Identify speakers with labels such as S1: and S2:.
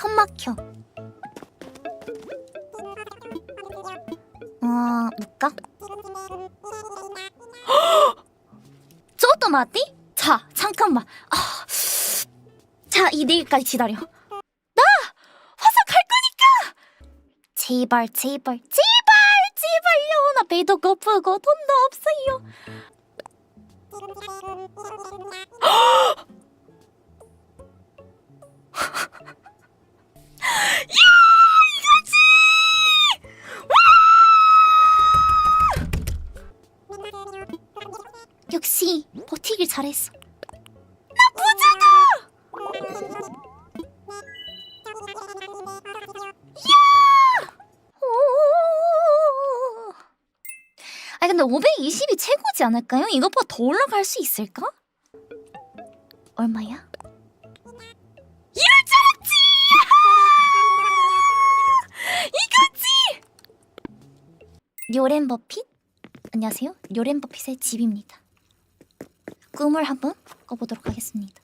S1: 컴 막혀. 아, 볼까? 저것도 맞디? 자, 잠깐만. 아, 자, 이 내일까지 기다려. 나 화상 갈 거니까. 제발, 제발, 제발, 제발요. 나 배도 고프고 돈도 없어요. 역시 버티길 잘했어. 오. 아 근데 520이 최고지 않을까요? 이것보다 더 올라갈 수 있을까? 얼마야? 료렌 버핏? 안녕하세요. 료렌 버핏의 집입니다. 꿈을 한번 꿔보도록 하겠습니다.